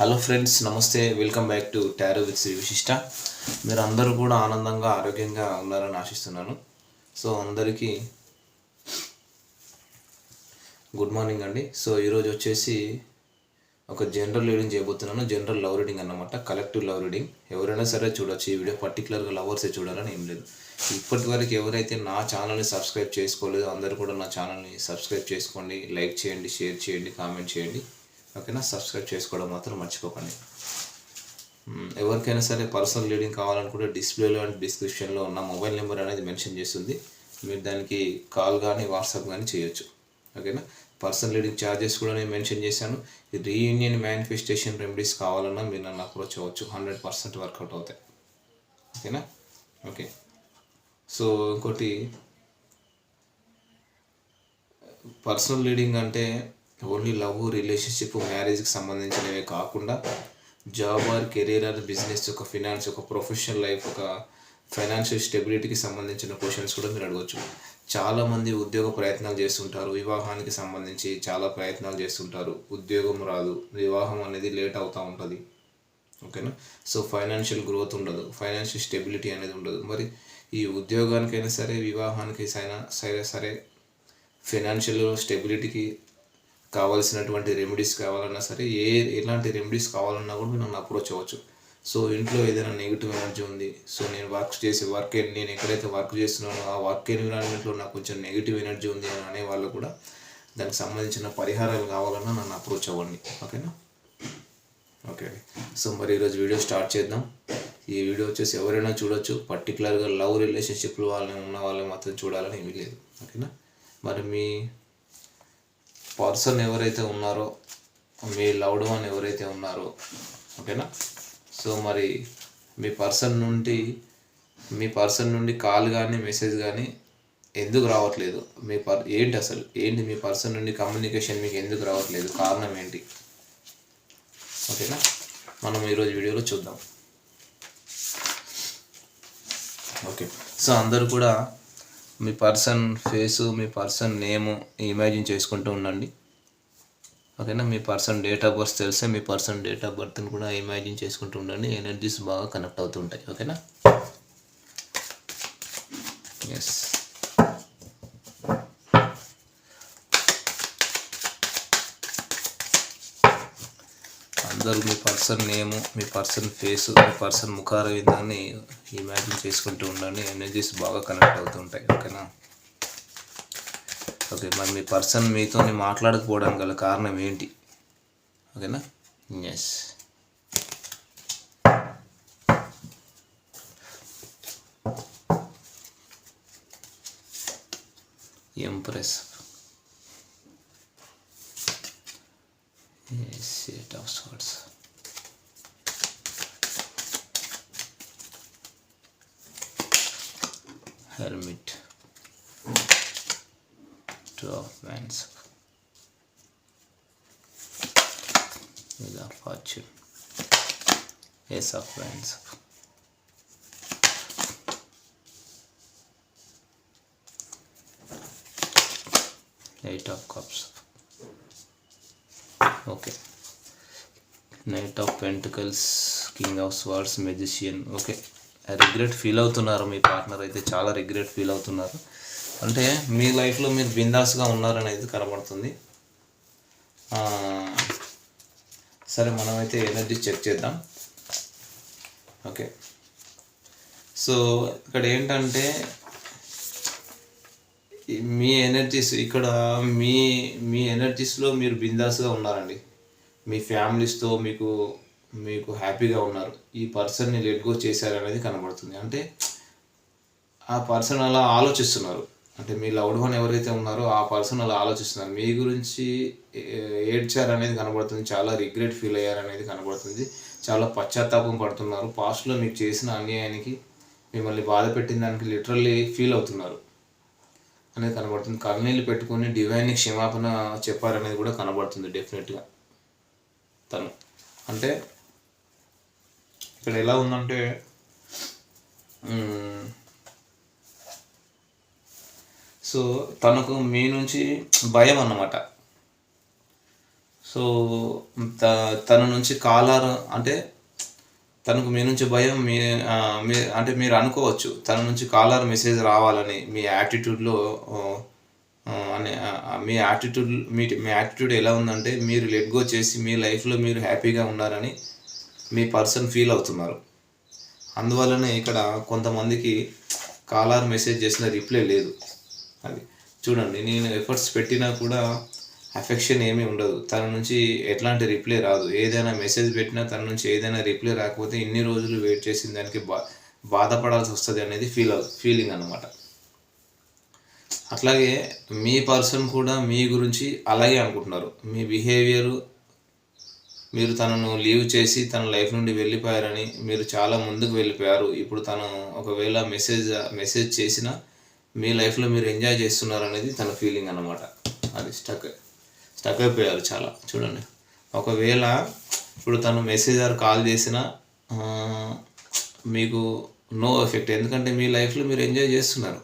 Hello friends నమస్తే. Welcome back to tarot with Shri Vishishta. మీరు అందరూ కూడా ఆనందంగా ఆరోగ్యంగా ఉన్నారని ఆశిస్తున్నాను. సో అందరికీ గుడ్ మార్నింగ్ అండి. సో ఈరోజు వచ్చేసి ఒక జనరల్ రీడింగ్ చేయబోతున్నాను. జనరల్ లవ్ రీడింగ్ అన్నమాట. Collective love reading. ఎవరైనా సరే చూడొచ్చు. ఈ వీడియో పర్టికులర్గా లవర్సే చూడాలని ఏం లేదు. ఇప్పటి వరకు ఎవరైతే నా ఛానల్ని సబ్స్క్రైబ్ చేసుకోలేదో అందరూ కూడా నా ఛానల్ని సబ్స్క్రైబ్ చేసుకోండి. లైక్ చేయండి షేర్ చేయండి కామెంట్ చేయండి. ఓకేనా సబ్స్క్రైబ్ చేసుకోవడం మాత్రం మర్చిపోకండి. ఎవరికైనా సరే పర్సనల్ రీడింగ్ కావాలనుకుంటే డిస్ప్లేలో అండ్ డిస్క్రిప్షన్లో ఉన్న మొబైల్ నెంబర్ అనేది మెన్షన్ చేస్తుంది. మీరు దానికి కాల్ కానీ వాట్సాప్ కానీ చేయొచ్చు. ఓకేనా పర్సనల్ రీడింగ్ ఛార్జెస్ కూడా నేను మెన్షన్ చేశాను. రీయూనియన్ మేనిఫెస్టేషన్ రెమెడీస్ కావాలన్నా మీరు నన్ను అప్రోచ్ అవ్వచ్చు. హండ్రెడ్ పర్సెంట్ వర్కౌట్ అవుతాయి. ఓకేనా ఓకే సో ఇంకోటి పర్సనల్ రీడింగ్ అంటే ఓన్లీ లవ్ రిలేషన్షిప్ మ్యారేజ్కి సంబంధించినవే కాకుండా job or career or business ఒక ఫినాన్స్ ఒక ప్రొఫెషనల్ లైఫ్ ఒక ఫైనాన్షియల్ స్టెబిలిటీకి సంబంధించిన క్వశ్చన్స్ కూడా మీరు అడగవచ్చు చాలామంది ఉద్యోగ ప్రయత్నాలు చేస్తుంటారు వివాహానికి సంబంధించి చాలా ప్రయత్నాలు చేస్తుంటారు. ఉద్యోగం రాదు వివాహం అనేది లేట్ అవుతూ ఉంటుంది. ఓకేనా? సో ఫైనాన్షియల్ గ్రోత్ ఉండదు ఫైనాన్షియల్ స్టెబిలిటీ అనేది ఉండదు. మరి ఈ ఉద్యోగానికైనా సరే వివాహానికి సైనా సరే సరే ఫైనాన్షియల్ స్టెబిలిటీకి కావాల్సినటువంటి రెమెడీస్ కావాలన్నా సరే ఏ ఎలాంటి రెమెడీస్ కావాలన్నా కూడా నన్ను అప్రోచ్ అవ్వచ్చు. సో ఇంట్లో ఏదైనా నెగిటివ్ ఎనర్జీ ఉంది సో నేను వర్క్ చేసే వర్క్ నేను ఎక్కడైతే వర్క్ చేస్తున్నానో ఆ వర్క్ ఎన్విరాన్మెంట్లో నాకు కొంచెం నెగిటివ్ ఎనర్జీ ఉంది అని అనే వాళ్ళు కూడా దానికి సంబంధించిన పరిహారాలు కావాలన్నా నన్ను అప్రోచ్ అవ్వండి. ఓకేనా? ఓకే సో మరి ఈరోజు వీడియో స్టార్ట్ చేద్దాం. ఈ వీడియో వచ్చేసి ఎవరైనా చూడొచ్చు. పర్టికులర్గా లవ్ రిలేషన్షిప్లు వాళ్ళని ఉన్న వాళ్ళని మాత్రం చూడాలని ఏమీ లేదు. ఓకేనా? మరి మీ పర్సన్ ఎవరైతే ఉన్నారో మీ లవ్డ్ వన్ ఎవరైతే ఉన్నారో ఓకేనా? సో మరి మీ పర్సన్ నుండి మీ పర్సన్ నుండి కాల్ కానీ మెసేజ్ కానీ ఎందుకు రావట్లేదు? మీ పర్ ఏంటి అసలు? ఏంటి మీ పర్సన్ నుండి కమ్యూనికేషన్ మీకు ఎందుకు రావట్లేదు? కారణం ఏంటి? ఓకేనా? మనం ఈరోజు వీడియోలో చూద్దాం. ఓకే. సో అందరూ కూడా మీ పర్సన్ ఫేసు మీ పర్సన్ నేము ఇమాజిన్ చేసుకుంటూ ఉండండి. ఓకేనా? మీ పర్సన్ డేట్ ఆఫ్ బర్త్ తెలిస్తే మీ పర్సన్ డేట్ ఆఫ్ బర్త్ని కూడా ఇమాజిన్ చేసుకుంటూ ఉండండి. ఎనర్జీస్ బాగా కనెక్ట్ అవుతుంటాయి. ఓకేనా? ఎస్ అందరూ మీ పర్సన్ నేము మీ పర్సన్ ఫేస్ మీ పర్సన్ ముఖార విధాన్ని ఇమాజిన్ చేసుకుంటూ ఉండండి. ఎనర్జీస్ బాగా కనెక్ట్ అవుతుంటాయి. ఓకేనా? ఓకే మరి మీ పర్సన్ మీతో మాట్లాడకపోవడానికి గల కారణం ఏంటి? ఓకేనా? Yes empress Eight of Swords. Hermit. Two of Wands. Wheel of Fortune. Ace of Wands. Eight of Cups. Okay knight of pentacles king of swords magician okay regret feel అవుతున్నారు. మీ partner అయితే చాలా regret feel అవుతున్నారు. అంటే మీ లైఫ్లో మీరు బిందాస్గా ఉన్నారనేది కనబడుతుంది. సరే మనమైతే ఎనర్జీ చెక్ చేద్దాం. ఓకే సో ఇక్కడ ఏంటంటే మీ ఎనర్జీస్ ఇక్కడ మీ మీ ఎనర్జీస్లో మీరు బిందాస్గా ఉన్నారండి. మీ ఫ్యామిలీస్తో మీకు మీకు హ్యాపీగా ఉన్నారు. ఈ పర్సన్ని లెట్ గో చేశారనేది కనబడుతుంది. అంటే ఆ పర్సన్ అలా ఆలోచిస్తున్నారు. అంటే మీ లవ్డ్ వన్ ఎవరైతే ఉన్నారో ఆ పర్సన్ అలా ఆలోచిస్తున్నారు. మీ గురించి ఏడ్చారనేది కనబడుతుంది. చాలా రిగ్రెట్ ఫీల్ అయ్యారనేది కనబడుతుంది. చాలా పశ్చాత్తాపం పడుతున్నారు. పాస్ట్లో మీకు చేసిన అన్యాయానికి మిమ్మల్ని బాధ పెట్టిన దానికి లిటరల్లీ ఫీల్ అవుతున్నారు. అనేది కనబడుతుంది. కన్నీళ్ళు పెట్టుకుని డివైన్ని క్షమాపణ చెప్పారనేది కూడా కనబడుతుంది డెఫినెట్గా. తను. అంటే ఇక్కడ ఎలా ఉందంటే సో తనకు మీ నుంచి భయం అన్నమాట. సో త- తన నుంచి కాలర్ అంటే తనకు మీ నుంచి భయం మీ మీ అంటే మీరు అనుకోవచ్చు తన నుంచి కాలర్ మెసేజ్ రావాలని మీ యాటిట్యూడ్లో అనే మీ యాటిట్యూడ్ మీ మీ యాటిట్యూడ్ ఎలా ఉందంటే మీరు లెట్ గో చేసి మీ లైఫ్లో మీరు హ్యాపీగా ఉన్నారని మీ పర్సన్ ఫీల్ అవుతున్నారు. అందువల్లనే ఇక్కడ కొంతమందికి కాలర్ మెసేజ్ చేసిన రిప్లై లేదు. అది చూడండి నేను ఎఫర్ట్స్ పెట్టినా కూడా అఫెక్షన్ ఏమీ ఉండదు. తన నుంచి ఎట్లాంటి రిప్లై రాదు. ఏదైనా మెసేజ్ పెట్టినా తన నుంచి ఏదైనా రిప్లై రాకపోతే ఇన్ని రోజులు వెయిట్ చేసిన దానికి బా బాధపడాల్సి వస్తుంది అనేది ఫీల్ ఫీలింగ్ అనమాట అట్లాగే మీ పర్సన్ కూడా మీ గురించి అలాగే అనుకుంటున్నారు. మీ బిహేవియర్ మీరు తనను లీవ్ చేసి తన లైఫ్ నుండి వెళ్ళిపోయారని మీరు చాలా ముందుకు వెళ్ళిపోయారు. ఇప్పుడు తను ఒకవేళ మెసేజ్ మెసేజ్ చేసినా మీ లైఫ్లో మీరు ఎంజాయ్ చేస్తున్నారు అనేది తన ఫీలింగ్ అనమాట అది స్టక్ స్టక్ అయిపోయారు చాలా చూడండి. ఒకవేళ ఇప్పుడు తను మెసేజ్ ఆర్ కాల్ చేసినా మీకు నో ఎఫెక్ట్ ఎందుకంటే మీ లైఫ్లో మీరు ఎంజాయ్ చేస్తున్నారు.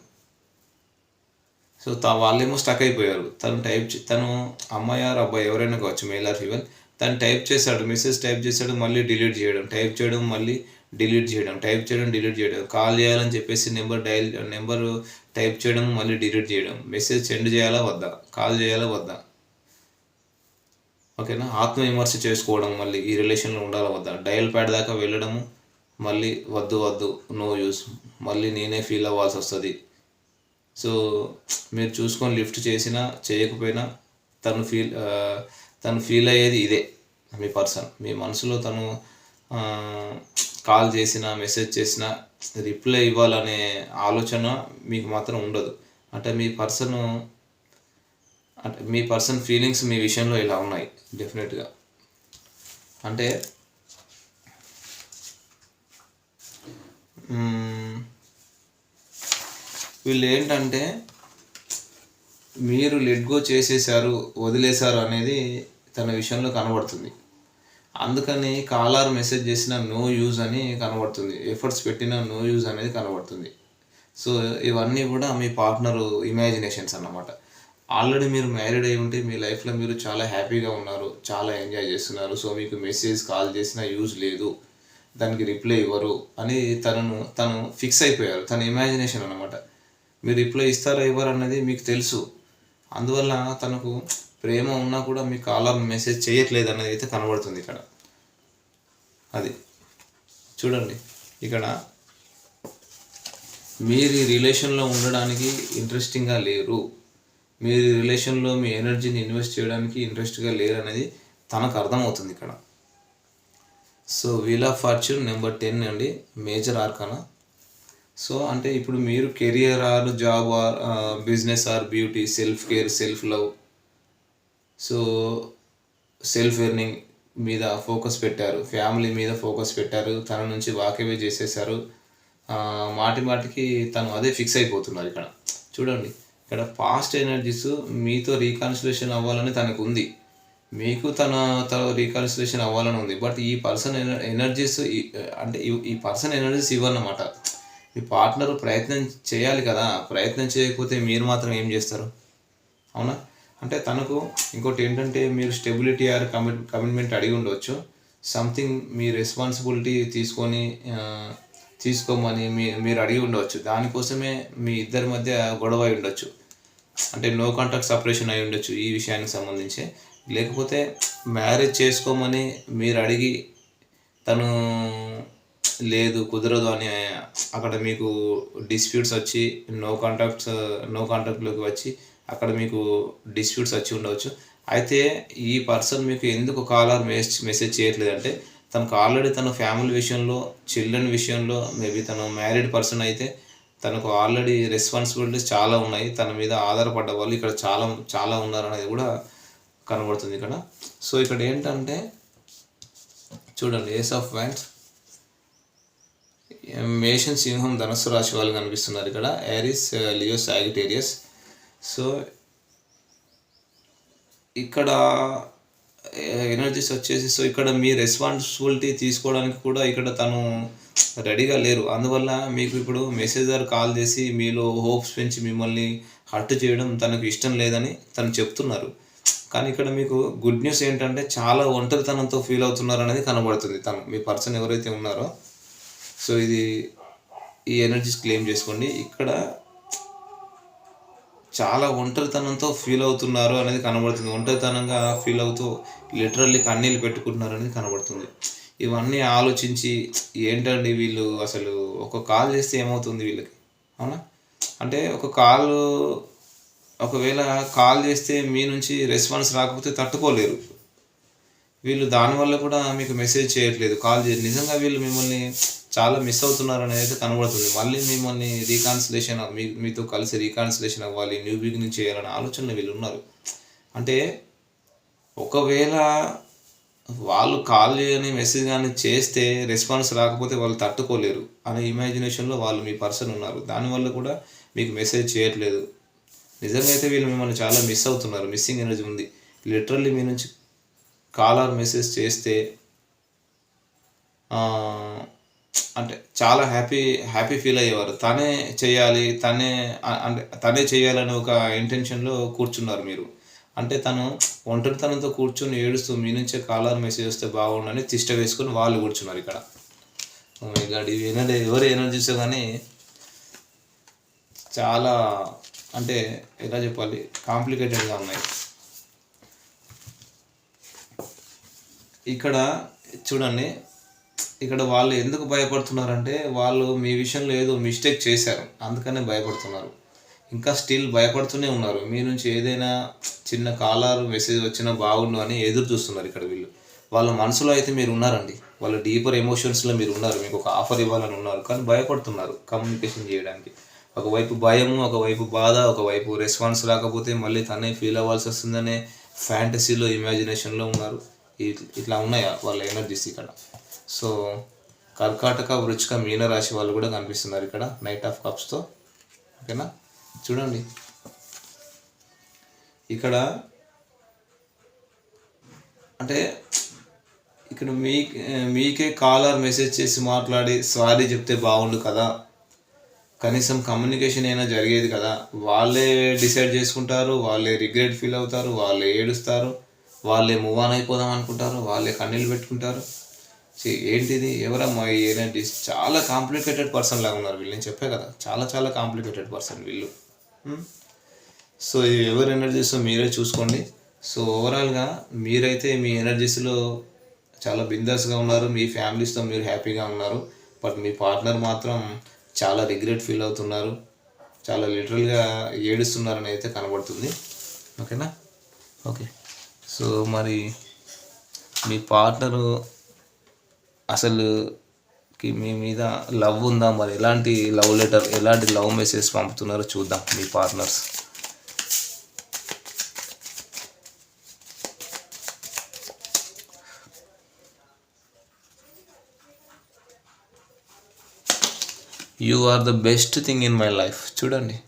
సో వాళ్ళేమో స్టక్ అయిపోయారు. తను టైప్ తను అమ్మాయి ఆర్ అబ్బాయి ఎవరైనా కావచ్చు మెయిల్ ఆర్ ఫీమేల్ తను టైప్ చేశాడు మెసేజ్ టైప్ చేశాడు మళ్ళీ డిలీట్ చేయడం టైప్ చేయడం మళ్ళీ డిలీట్ చేయడం టైప్ చేయడం డిలీట్ చేయడం కాల్ చేయాలని చెప్పేసి నెంబర్ డైల్ నెంబర్ టైప్ చేయడం మళ్ళీ డిలీట్ చేయడం మెసేజ్ సెండ్ చేయాలా వద్దా? కాల్ చేయాలా వద్దా? ఓకేనా? ఆత్మ విమర్శ చేసుకోవడం మళ్ళీ ఈ రిలేషన్లో ఉండాలి వద్దా? డయల్ ప్యాడ్ దాకా వెళ్ళడము మళ్ళీ వద్దు వద్దు నో యూస్ మళ్ళీ నేనే ఫీల్ అవ్వాల్సి వస్తుంది. సో మీరు చూసుకొని లిఫ్ట్ చేసినా చేయకపోయినా తను ఫీల్ తను ఫీల్ అయ్యేది ఇదే మీ పర్సన్ మీ మనసులో తను కాల్ చేసినా మెసేజ్ చేసినా రిప్లై ఇవ్వాలనే ఆలోచన మీకు మాత్రం ఉండదు. అంటే మీ పర్సన్ అంటే మీ పర్సన్ ఫీలింగ్స్ మీ విషయంలో ఇలా ఉన్నాయి డెఫినెట్గా. అంటే వీళ్ళు ఏంటంటే మీరు లెట్ గో చేసేసారు వదిలేశారు అనేది తన విషయంలో కనబడుతుంది. అందుకని కాలర్ మెసేజ్ చేసిన నో యూజ్ అని కనబడుతుంది. ఎఫర్ట్స్ పెట్టిన నో యూజ్ అనేది కనబడుతుంది. సో ఇవన్నీ కూడా మీ పార్ట్నర్ ఇమాజినేషన్స్ అన్నమాట. ఆల్రెడీ మీరు మ్యారీడ్ అయి ఉంటే మీ లైఫ్లో మీరు చాలా హ్యాపీగా ఉన్నారు చాలా ఎంజాయ్ చేస్తున్నారు. సో మీకు మెసేజ్ కాల్ చేసినా యూజ్ లేదు. దానికి రిప్లై ఇవ్వరు అని తనను తను ఫిక్స్ అయిపోయారు. తన ఇమాజినేషన్ అనమాట మీరు రిప్లై ఇస్తారా ఇవ్వరు అన్నది మీకు తెలుసు. అందువల్ల తనకు ప్రేమ ఉన్నా కూడా మీ కాలర్ మెసేజ్ చేయట్లేదు అనేది అయితే కనబడుతుంది ఇక్కడ. అది. చూడండి. ఇక్కడ మీరు ఈ రిలేషన్లో ఉండడానికి ఇంట్రెస్టింగ్గా లేరు. మీరు రిలేషన్లో మీ ఎనర్జీని ఇన్వెస్ట్ చేయడానికి ఇంట్రెస్ట్గా లేరు అనేది తనకు అర్థమవుతుంది ఇక్కడ. So wheel of fortune number ten అండి. మేజర్ ఆర్కనా సో అంటే ఇప్పుడు మీరు career or job or business or beauty self care self love so self earning మీద ఫోకస్ పెట్టారు. ఫ్యామిలీ మీద ఫోకస్ పెట్టారు. తన నుంచి వాకేవే చేసేసారు. మాటి మాటికి తను అదే ఫిక్స్ అయిపోతున్నారు ఇక్కడ. చూడండి. ఇక్కడ పాస్ట్ ఎనర్జీస్ మీతో రీకాన్సిలేషన్ అవ్వాలని తనకు ఉంది మీకు తన తన రీకాన్సిలేషన్ అవ్వాలని ఉంది. బట్ ఈ పర్సన్ ఎనర్జీస్ అంటే ఈ- పర్సన్ ఎనర్జీస్ ఇవ్వన్నమాట. మీ పార్ట్నర్ ప్రయత్నం చేయాలి కదా. ప్రయత్నం చేయకపోతే మీరు మాత్రం ఏం చేస్తారు? అవునా? అంటే తనకు ఇంకోటి ఏంటంటే మీరు స్టెబిలిటీ ఆర్ కమిట్ కమిట్మెంట్ అడిగి ఉండవచ్చు సంథింగ్ మీ రెస్పాన్సిబిలిటీ తీసుకొని తీసుకోమని మీ మీరు అడిగి ఉండవచ్చు దానికోసమే మీ ఇద్దరి మధ్య గొడవ అయి ఉండొచ్చు. అంటే నో కాంటాక్ట్ సపరేషన్ అయి ఉండొచ్చు ఈ విషయానికి సంబంధించి. లేకపోతే మ్యారేజ్ చేసుకోమని మీరు అడిగి తను లేదు కుదరదు అని అక్కడ మీకు డిస్ప్యూట్స్ వచ్చి నో కాంటాక్ట్స్ నో కాంటాక్ట్లోకి వచ్చి అక్కడ మీకు డిస్ప్యూట్స్ వచ్చి ఉండవచ్చు. అయితే ఈ పర్సన్ మీకు ఎందుకు కాలర్ మెసేజ్ మెసేజ్ చేయట్లేదంటే తనకు ఆల్రెడీ తన ఫ్యామిలీ విషయంలో చిల్డ్రన్ విషయంలో మేబీ తను మ్యారీడ్ పర్సన్ అయితే తనకు ఆల్రెడీ రెస్పాన్సిబిలిటీస్ చాలా ఉన్నాయి. తన మీద ఆధారపడ్డ వాళ్ళు ఇక్కడ చాలా చాలా ఉన్నారు అనేది కూడా కనబడుతుంది ఇక్కడ. సో ఇక్కడ ఏంటంటే చూడండి ఏస్ ఆఫ్ వ్యాండ్స్ మేషన్ సింహం ధనస్సు రాశి వాళ్ళు కనిపిస్తున్నారు ఇక్కడ. యారిస్ లియో సాగిటేరియస్ సో ఇక్కడ ఎనర్జీస్ వచ్చేసి సో ఇక్కడ మీ రెస్పాన్సిబిలిటీ తీసుకోవడానికి కూడా ఇక్కడ తను రెడీగా లేరు. అందువల్ల మీకు ఇప్పుడు మెసేజర్ కాల్ చేసి మీలో హోప్స్ పెంచి మిమ్మల్ని హర్ట్ చేయడం తనకు ఇష్టం లేదని తను చెప్తున్నారు. కానీ ఇక్కడ మీకు గుడ్ న్యూస్ ఏంటంటే చాలా ఒంటరితనంతో ఫీల్ అవుతున్నారు అనేది కనబడుతుంది తను. మీ పర్సన్ ఎవరైతే ఉన్నారో. సో ఇది ఈ ఎనర్జీస్ క్లెయిమ్ చేసుకోండి. ఇక్కడ చాలా ఒంటరితనంతో ఫీల్ అవుతున్నారు అనేది కనబడుతుంది. ఒంటరితనంగా ఫీల్ అవుతూ లిటరల్లీ కన్నీళ్ళు పెట్టుకుంటున్నారు అనేది కనబడుతుంది. ఇవన్నీ ఆలోచించి ఏంటండి వీళ్ళు అసలు ఒక కాల్ చేస్తే ఏమవుతుంది వీళ్ళకి? అవునా? అంటే ఒక కాల్ ఒకవేళ కాల్ చేస్తే మీ నుంచి రెస్పాన్స్ రాకపోతే తట్టుకోలేరు. వీళ్ళు దానివల్ల కూడా మీకు మెసేజ్ చేయట్లేదు. కాల్ చేసి నిజంగా వీళ్ళు మిమ్మల్ని చాలా మిస్ అవుతున్నారు అనేది అయితే కనబడుతుంది. మళ్ళీ మిమ్మల్ని రీకాన్సిలేషన్ మీ మీతో కలిసి రీకాన్సిలేషన్ అవ్వాలి న్యూ బిగినింగ్ చేయాలనే ఆలోచనలు వీళ్ళు ఉన్నారు. అంటే ఒకవేళ వాళ్ళు కాల్ చేయని మెసేజ్ కానీ చేస్తే రెస్పాన్స్ రాకపోతే వాళ్ళు తట్టుకోలేరు అనే ఇమాజినేషన్లో వాళ్ళు మీ పర్సన్ ఉన్నారు. దానివల్ల కూడా మీకు మెసేజ్ చేయట్లేదు. నిజంగా అయితే వీళ్ళు మిమ్మల్ని చాలా మిస్ అవుతున్నారు. మిస్సింగ్ ఎనర్జీ ఉంది. లిటరల్లీ మీ నుంచి కాల్ ఆర్ మెసేజ్ చేస్తే ఆ, అంటే చాలా హ్యాపీ హ్యాపీ ఫీల్ అయ్యేవారు. తనే చేయాలి తనే అంటే తనే చేయాలని ఒక ఇంటెన్షన్లో కూర్చున్నారు మీరు. అంటే తను ఒంటరితనంతో కూర్చొని ఏడుస్తూ మీ నుంచే కాలర్ మెసేజ్ వస్తే బాగుండని తిష్ట వేసుకొని వాళ్ళు కూర్చున్నారు ఇక్కడ. ఇక్కడ ఇవి ఎనర్జీ ఎవరు ఎనర్జీస్ కానీ చాలా అంటే ఎలా చెప్పాలి కాంప్లికేటెడ్గా ఉన్నాయి. ఇక్కడ చూడండి ఇక్కడ వాళ్ళు ఎందుకు భయపడుతున్నారంటే వాళ్ళు మీ విషయంలో ఏదో మిస్టేక్ చేశారు. అందుకనే భయపడుతున్నారు. ఇంకా స్టిల్ భయపడుతూనే ఉన్నారు. మీ నుంచి ఏదైనా చిన్న కాలర్ మెసేజ్ వచ్చినా బాగుండు అని ఎదురు చూస్తున్నారు ఇక్కడ వీళ్ళు. వాళ్ళ మనసులో అయితే మీరు ఉన్నారండి. వాళ్ళ డీపర్ ఎమోషన్స్లో మీరు ఉన్నారు. మీకు ఒక ఆఫర్ ఇవ్వాలని ఉన్నారు. కానీ భయపడుతున్నారు కమ్యూనికేషన్ చేయడానికి. ఒకవైపు భయము ఒకవైపు బాధ ఒకవైపు రెస్పాన్స్ రాకపోతే మళ్ళీ తనే ఫీల్ అవ్వాల్సి వస్తుందనే ఫ్యాంటసీలో ఇమాజినేషన్లో ఉన్నారు. ఇట్లా ఉన్నాయా వాళ్ళ ఎనర్జీస్ ఇక్కడ? సో కర్కాటక వృచ్చిక మీన రాశి వాళ్ళు కూడా కనిపిస్తున్నారు ఇక్కడ నైట్ ఆఫ్ కప్స్తో ఓకేనా? చూడండి. ఇక్కడ అంటే ఇక్కడ మీ మీకే కాలర్ మెసేజ్ చేసి మాట్లాడి సారీ చెప్తే బాగుండు కదా. కనీసం కమ్యూనికేషన్ అయినా జరిగేది కదా. వాళ్ళే డిసైడ్ చేసుకుంటారు వాళ్ళే రిగ్రెట్ ఫీల్ అవుతారు వాళ్ళే ఏడుస్తారు. వాళ్ళే మూవ్ ఆన్ అయిపోదాం అనుకుంటారు వాళ్ళే కన్నీళ్ళు పెట్టుకుంటారు. ఏంటిది? ఎవరమ్మా ఏంటి చాలా కాంప్లికేటెడ్ పర్సన్ లాగా ఉన్నారు వీళ్ళు. నేను చెప్పే కదా చాలా చాలా కాంప్లికేటెడ్ పర్సన్ వీళ్ళు. సో ఇది ఎవరి ఎనర్జీస్ మీరే చూసుకోండి. సో ఓవరాల్గా మీరైతే మీ ఎనర్జీస్లో చాలా బిందాస్గా ఉన్నారు. మీ ఫ్యామిలీస్తో మీరు హ్యాపీగా ఉన్నారు. బట్ మీ పార్ట్నర్ మాత్రం చాలా రిగ్రెట్ ఫీల్ అవుతున్నారు. చాలా లిటరల్గా ఏడుస్తున్నారని అయితే కనబడుతుంది. ఓకేనా? ఓకే. సో మరి మీ పార్ట్నరు అసలు కి మీ మీద లవ్ ఉందా? మరి ఎలాంటి లవ్ లెటర్ ఎలాంటి లవ్ మెసేజ్ పంపుతున్నారో చూద్దాం మీ partners. You are the best thing in my life చూడండి.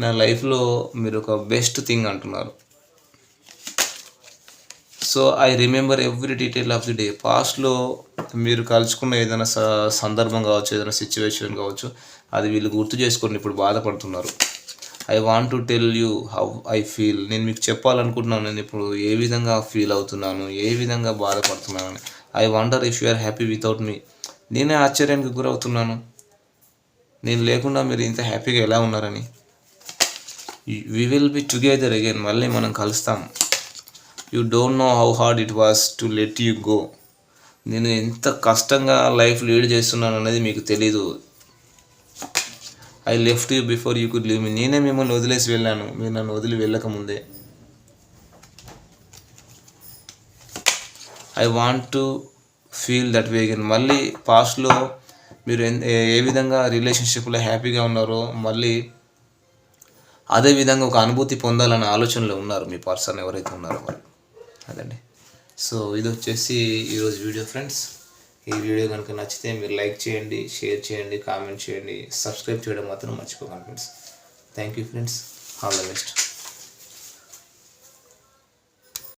నా లైఫ్లో మీరు ఒక బెస్ట్ థింగ్ అంటున్నారు. So I remember every detail of the day పాస్ట్లో మీరు కలుసుకున్న ఏదైనా స సందర్భం కావచ్చు ఏదైనా సిచ్యువేషన్ కావచ్చు అది వీళ్ళు గుర్తు చేసుకొని ఇప్పుడు బాధపడుతున్నారు. I want to tell you how I feel నేను మీకు చెప్పాలనుకుంటున్నాను. నేను ఇప్పుడు ఏ విధంగా ఫీల్ అవుతున్నాను ఏ విధంగా బాధపడుతున్నాను I wonder if you are happy without మీ నేనే ఆశ్చర్యానికి గురవుతున్నాను. నేను లేకుండా మీరు ఇంత హ్యాపీగా ఎలా ఉన్నారని. We will be together again మళ్ళీ మనం కలుస్తాం. You don't know how hard it was to let you go నేను ఎంత కష్టంగా లైఫ్ లీడ్ చేస్తున్నాను అనేది మీకు తెలీదు. I left you before you could leave మీ నేనే మిమ్మల్ని వదిలేసి వెళ్ళాను. మీరు నన్ను వదిలి వెళ్ళకముందే. I want to feel that way again మళ్ళీ పాస్ట్లో మీరు ఏ ఏ విధంగా రిలేషన్షిప్లో హ్యాపీగా ఉన్నారో మళ్ళీ అదే విధంగా ఒక అనుభూతి పొందాలనే ఆలోచనలో ఉన్నారు మీ పర్సన్ ఎవరైతే ఉన్నారో వాళ్ళు. అదండి. సో ఇది వచ్చేసి ఈరోజు వీడియో ఫ్రెండ్స్. ఈ వీడియో కనుక నచ్చితే మీరు లైక్ చేయండి షేర్ చేయండి కామెంట్ చేయండి సబ్స్క్రైబ్ చేయడం మాత్రం మర్చిపోకండి friends. Thank you friends. All the best.